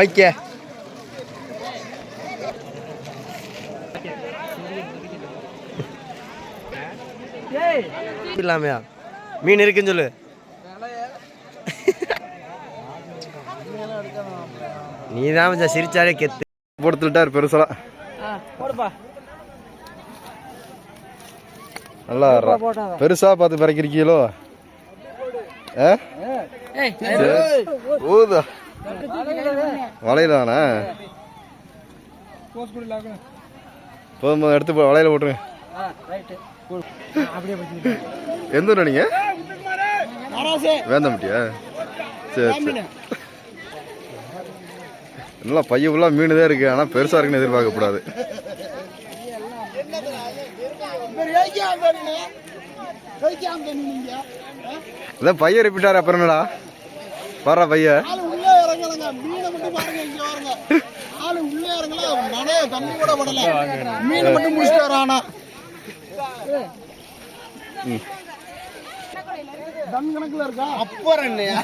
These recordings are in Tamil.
ஓகே. இல்லாமையா? மீன் இருக்குன்னு சொல்லு. நீ தான் கொஞ்சம் சிரிச்சாலே கெத்து. போடுத்துட்டார் பெருசா போடுப்பா. நல்லா பெருசா பார்த்து பறக்கிறீங்களோ? ஊதா வலையிலாண்ணா போதும் எடுத்து போ- வலையில போட்டுருங்க எந்த ஊர் நீங்க? வேந்தம்பட்டியா சரி சரி. நல்லா பைய ஃபுல்லாக மீன் தான் இருக்கு. ஆனால் பெருசா இருக்குன்னு எதிர்பார்க்கக்கூடாது இதான் பைய ரிப்பீட்டார் அப்புறம் என்னடா? வர்றா பைய ஆளு உள்ளே இறங்கலங்க மீனை மட்டும் பாருங்க இங்க பாருங்க ஆளு உள்ளே இறங்கல நனைய தண்ணி கூட படல. மீனை மட்டும் முடிச்சிட்டு வரானா டன் கணக்குல இருக்கா? அப்புறம் என்னையா?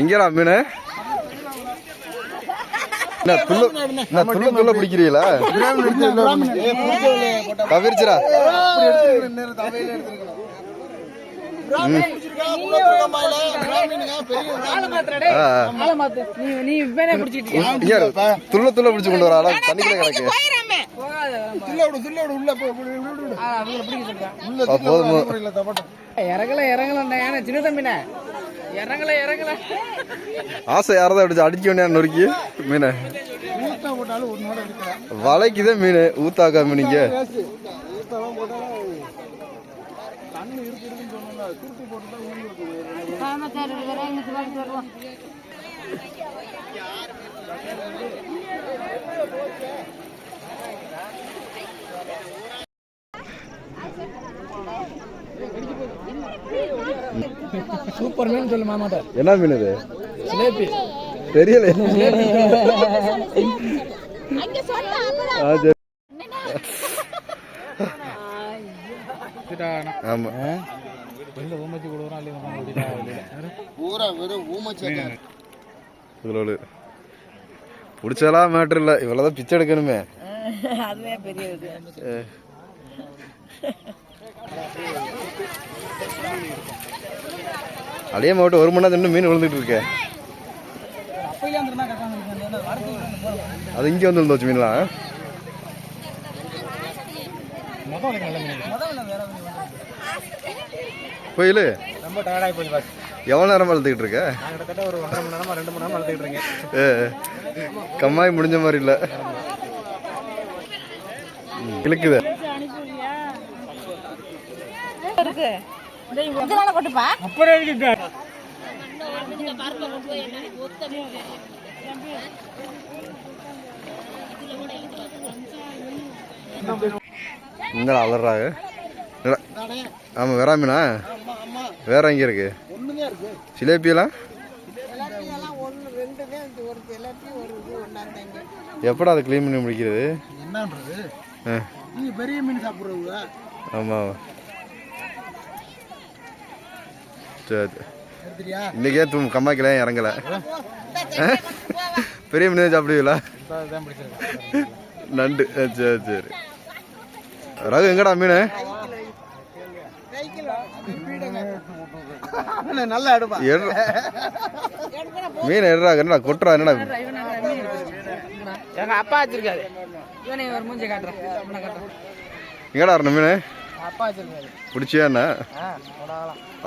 எங்கடா மீன்? துள்ள துள்ள துள்ள பிடிக்கிறீங்களா? இரு. துள்ள துள்ள பிடிச்சு கொண்டு வரா தண்ணிக்குள்ள கிடக்கு. போதும். இறங்கல இறங்கல சின்ன தம்பினே இறங்கல இறங்கல. ஆசை யாரதான் அடிச்சு அடிக்க வேண்டிய நொறுக்கி? மீன். வலைக்குதே மீன் ஊத்தாக்கா மீனிங்க சூப்பர் மீன் சொல்லு மாமாட்ட என்ன மீன் இது? சிலேபி. தெரியல. ஆமா. ஊமச்சக்கா இவ்வளவு பிடிச்சாலாம் மேட்ரு இல்லை. இவ்வளோதான் பிச்சை எடுக்கணுமே. அதுவே பெரிய அப்படியே மாவட்டம் ஒரு மணி நேரம் நின்று மீன் விழுந்துட்டு இருக்கேன் அது இங்கே வந்து விழுந்துச்சு மீன்லாம். கோயில்? ரொம்ப டயர்டாகி போய் பாஸ் எவ்வளோ நேரம் வளர்த்துக்கிட்டு இருக்க? கிட்டத்தட்ட ஒரு ஒன்றரை மணி நேரமா ரெண்டு மணி நேரம் வளர்த்துக்கிட்டு இருக்கேன் கம்மாய் முடிஞ்ச மாதிரி இல்லை. இழுக்குது. அப்புறம் இருக்கு இந்த அலறாங்க ஆமாம் வேற மீனா வேற எங்கே இருக்கு? இருக்கு சிலேபியெல்லாம் எப்படா அதை க்ளீன் பண்ணி முடிக்கிறது? என்னன்றது? ஆ. நீங்க பெரிய மீன் சாப்பிடுறவங்க ஆமாம் இன்றைக்கே தூ கம்மாக்கில இறங்கலை? பெரிய மீன் தான் சாப்பிடுவீங்களா நண்டு. ஆ, சரி சரி. ரகு எங்கடா மீன்? மீன் எடுறா என்னடா கொட்டுறா என்னடா? எங்க அப்பா வச்சிருக்காரு. எங்கடா வரணும் மீன்? அப்பா வச்சிருக்காரு பிடிச்சியா என்ன?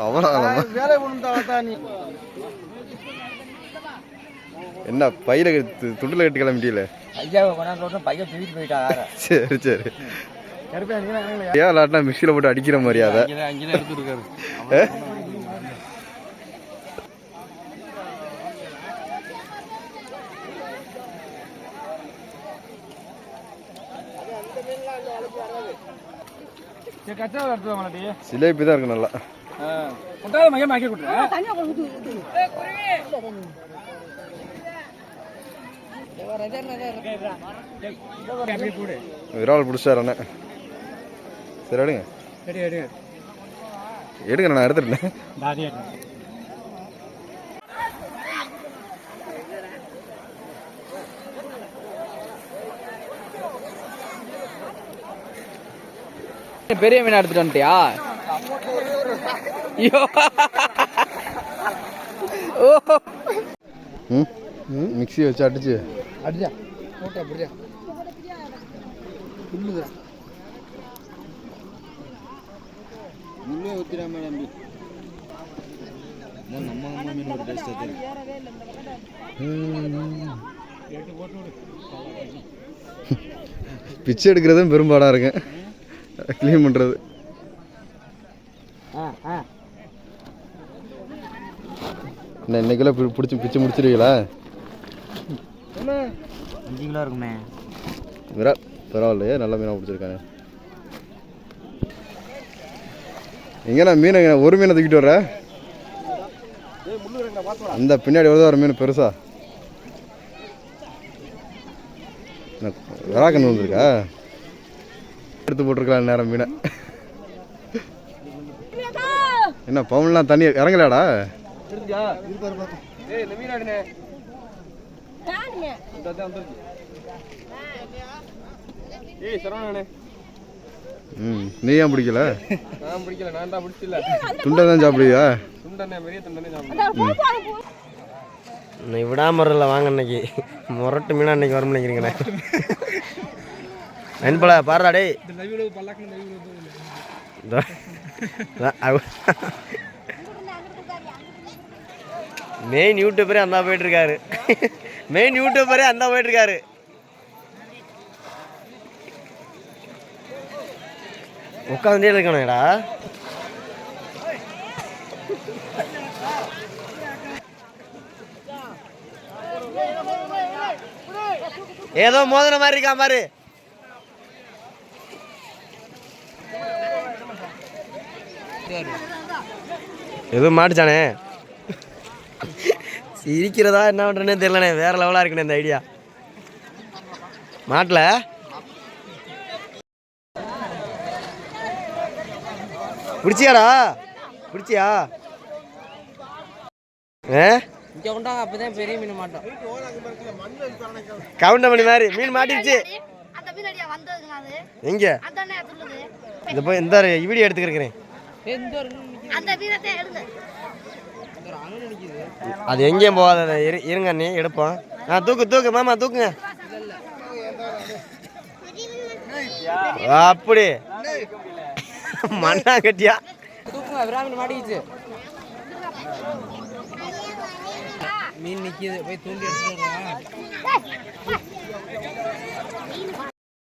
அவ்வளோ? வேலை நீ. என்ன பையில துண்டுல கட்டி கிளம்பிட்டீல ஐயாவை கொண்டாந்து பையன் தூக்கிட்டு போயிட்டா சரி சரி. ஏன் இல்லாட்டினா மிக்சியில் போட்டு அடிக்கிற மாதிரியாத எடுத்துருக்காரு சிலேபி தான் இருக்கு நல்லா. மையம் ஆக்கி கொடுத்துறேன் விரால் பிடிச்சாரு அண்ணன். சரி எடுங்க. எடுங்க. நான் எடுத்துட்டேன். பெரிய மீன் எடுத்துட்டு வந்துட்டியா? ஐயோ. ஓ. ம்? மிக்ஸி வச்சு அடிச்சு. அடிச்சா? போட்டா அப்படியா? புல்லுதா? முள்ளே ஊத்திராம நம்பி நம்ம அம்மா மீன் ஒரு டேஸ்ட் தெரியும். பிச்சை எடுக்கிறதும் பெரும்பாடாக இருக்கேன் க்ளீன் பண்ணுறது என்ன இன்னைக்கெல்லாம் பி- பிடிச்சி பிச்சை முடிச்சிருவீங்களா? அஞ்சு கிலோ இருக்குமே? விரா பரவாயில்லையே நல்ல மீனாக பிடிச்சிருக்காங்க. எங்கண்ணா மீன் எங்க ஒரு மீனை தூக்கிட்டு வர்ற? அந்த பின்னாடி வருதா ஒரு மீன் பெருசா? விராக்கண்ணு வந்திருக்கா? எடுத்து போட்டிருக்கலாம் நேரம் மீனை என்ன பவுன்லாம் தண்ணி இறங்கலாடா ம் நீ ஏன் பிடிக்கல? துண்டை தான் சாப்பிடுவியா? விடாம வரல வாங்க இன்னைக்கு. முரட்டு மீனா இன்னைக்கு வரும் நினைக்கிறீங்கண்ணே நண்பல. அதான் அவ- மெயின் யூடியூபரே அந்த போயிட்டு இருக்காரு மெயின் யூடியூபரே அந்த போயிட்டு இருக்காரு உட்காந்துட்டே இருக்கணும்டா ஏதோ மோதின மாதிரி இருக்கா பாரு. எதுவும் மாட்டுச்சானே? சிரிக்கிறதா என்ன பண்ணுறேனே தெரியலண்ணே வேற லெவலாக இருக்குண்ணே இந்த ஐடியா மாட்டல? பிடிச்சியாடா? பிடிச்சியா? ஏ பெரிய மீன் மாட்டோம். கவுண்ட மணி மாதிரி மீன் மாட்டிருச்சு. எங்க? அதானே சொல்லுது இந்த போய் இந்த வீடியோ எடுத்துக்கிறேன் அது எங்கேயும் போகாத இருங்க நீ எடுப்போம். ஆ தூக்கு தூக்கு மாமா தூக்குங்க. அப்படி. மண்ணா கட்டியா? தூக்குங்க விராமீன் மாட்டிக்கிச்சு. மீன் நிக்குது போய் தூண்டி எடுத்துட்டு